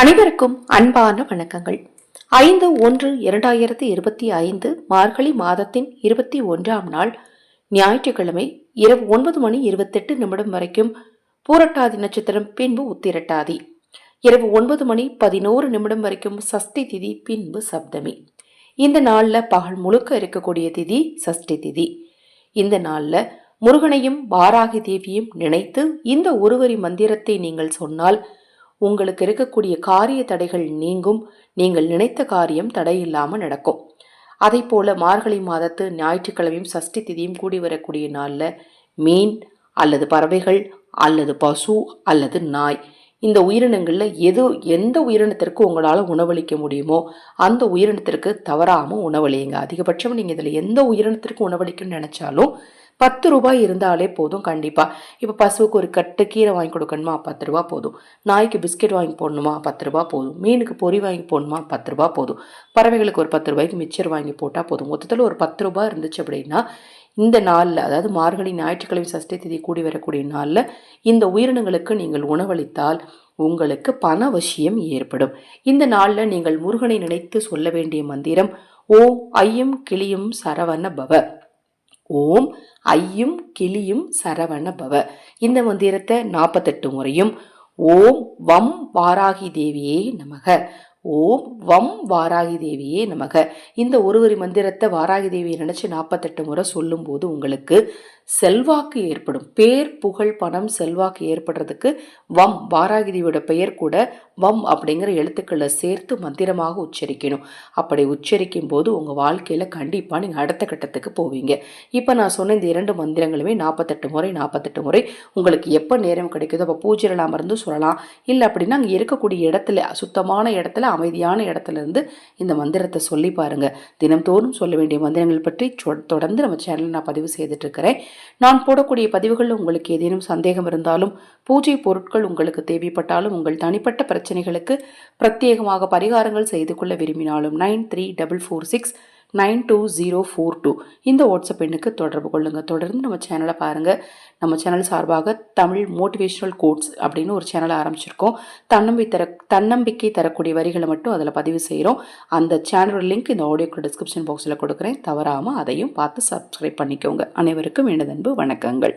அனைவருக்கும் அன்பான வணக்கங்கள். ஐந்து ஒன்று இரண்டாயிரத்தி இருபத்தி ஐந்து மார்கழி மாதத்தின் இருபத்தி ஒன்றாம் நாள் ஞாயிற்றுக்கிழமை இரவு ஒன்பது மணி இருபத்தெட்டு நிமிடம் வரைக்கும் பூரட்டாதி நட்சத்திரம் பின்பு உத்திரட்டாதி. இரவு ஒன்பது மணி பதினோரு நிமிடம் வரைக்கும் சஷ்டி திதி பின்பு சப்தமி. இந்த நாளில் பகல் முழுக்க இருக்கக்கூடிய திதி சஷ்டி திதி. இந்த நாளில் முருகனையும் வாராகி தேவியும் நினைத்து இந்த ஒருவரி மந்திரத்தை நீங்கள் சொன்னால் உங்களுக்கு இருக்கக்கூடிய காரிய தடைகள் நீங்கும். நீங்கள் நினைத்த காரியம் தடையில்லாமல் நடக்கும். அதே போல மார்கழி மாதத்து ஞாயிற்றுக்கிழமையும் சஷ்டி திதியும் கூடி வரக்கூடிய நாளில் மீன் அல்லது பறவைகள் அல்லது பசு அல்லது நாய் இந்த உயிரினங்களில் எது எந்த உயிரினத்திற்கு உங்களால் உணவளிக்க முடியுமோ அந்த உயிரினத்திற்கு தவறாமல் உணவளியுங்க. அதிகபட்சம் நீங்கள் இதில் எந்த உயிரினத்திற்கு உணவளிக்கணும்னு நினச்சாலும் பத்து ரூபாய் இருந்தாலே போதும் கண்டிப்பாக இப்போ பசுவுக்கு ஒரு கட்டு கீரை வாங்கி கொடுக்கணுமா பத்து ரூபா போதும். நாய்க்கு பிஸ்கெட் வாங்கி போடணுமா பத்து ரூபா போதும். மீனுக்கு பொரி வாங்கி போடணுமா பத்து ரூபா போதும். பறவைகளுக்கு ஒரு பத்து ரூபாய்க்கு மிச்சர் வாங்கி போட்டால் போதும். மொத்தத்தில் ஒரு பத்து ரூபாய் இருந்துச்சு அப்படின்னா இந்த நாளில் அதாவது மார்கழி ஞாயிற்றுக்கிழமை சஷ்டி திதி கூடி வரக்கூடிய நாளில் இந்த உயிரினங்களுக்கு நீங்கள் உணவளித்தால் உங்களுக்கு பண வசியம் ஏற்படும். இந்த நாளில் நீங்கள் முருகனை நினைத்து சொல்ல வேண்டிய மந்திரம் ஓம் ஐயும் கிளியும் சரவண பவ. ஓம் ஐயும் கிளியும் சரவண பவ. இந்த மந்திரத்தை நாற்பத்தெட்டு முறையும் ஓம் வம் வாராகி தேவியே நமக. ஓம் வம் வாராகி தேவியே நமக. இந்த ஒருவரி மந்திரத்தை வாராகி தேவியை நினச்சி நாற்பத்தெட்டு முறை சொல்லும்போது உங்களுக்கு செல்வாக்கு ஏற்படும். பேர் புகழ் பணம் செல்வாக்கு ஏற்படுறதுக்கு வம் வாராகி பெயர் கூட வம் அப்படிங்கிற எழுத்துக்களை சேர்த்து மந்திரமாக உச்சரிக்கணும். அப்படி உச்சரிக்கும் போது உங்கள் வாழ்க்கையில் கண்டிப்பாக நீங்கள் அடுத்த கட்டத்துக்கு போவீங்க. இப்போ நான் சொன்ன இந்த இரண்டு மந்திரங்களுமே நாற்பத்தெட்டு முறை நாற்பத்தெட்டு முறை உங்களுக்கு எப்போ நேரம் கிடைக்குதோ அப்போ பூஜையில் அமர்ந்து சொல்லலாம். இல்லை அப்படின்னா அங்கே இருக்கக்கூடிய இடத்துல சுத்தமான இடத்துல அமைதியான இடத்துல இருந்து இந்த மந்திரத்தை சொல்லி பாருங்கள் தினம்தோறும் சொல்ல வேண்டிய மந்திரங்கள் பற்றி தொடர்ந்து நம்ம சேனலில் நான் பதிவு செய்துட்டு இருக்கிறேன். நான் போடக்கூடிய பதிவுகளில் உங்களுக்கு ஏதேனும் சந்தேகம் இருந்தாலும் பூஜை பொருட்கள் உங்களுக்கு தேவைப்பட்டாலும் உங்கள் தனிப்பட்ட பிரச்சனைகளுக்கு பிரத்யேகமாக பரிகாரங்கள் செய்து கொள்ள விரும்பினாலும் nine three double four six nine two zero four two. இந்த வாட்ஸ்அப் எண்ணுக்கு தொடர்பு கொள்ளுங்கள் தொடர்ந்து நம்ம சேனலை பாருங்கள் நம்ம சேனல் சார்பாக தமிழ் மோட்டிவேஷ்னல் கோட்ஸ் அப்படின்னு ஒரு சேனலை ஆரம்பிச்சிருக்கோம். தன்னம்பி தர தன்னம்பிக்கை தரக்கூடிய வரிகளை மட்டும் அதில் பதிவு செய்கிறோம் அந்த சேனலோட லிங்க் இந்த ஆடியோக்கு டிஸ்கிரிப்ஷன் பாக்ஸில் கொடுக்குறேன். தவறாமல் அதையும் பார்த்து சப்ஸ்கிரைப் பண்ணிக்கோங்க. அனைவருக்கும் எனது அன்பு வணக்கங்கள்.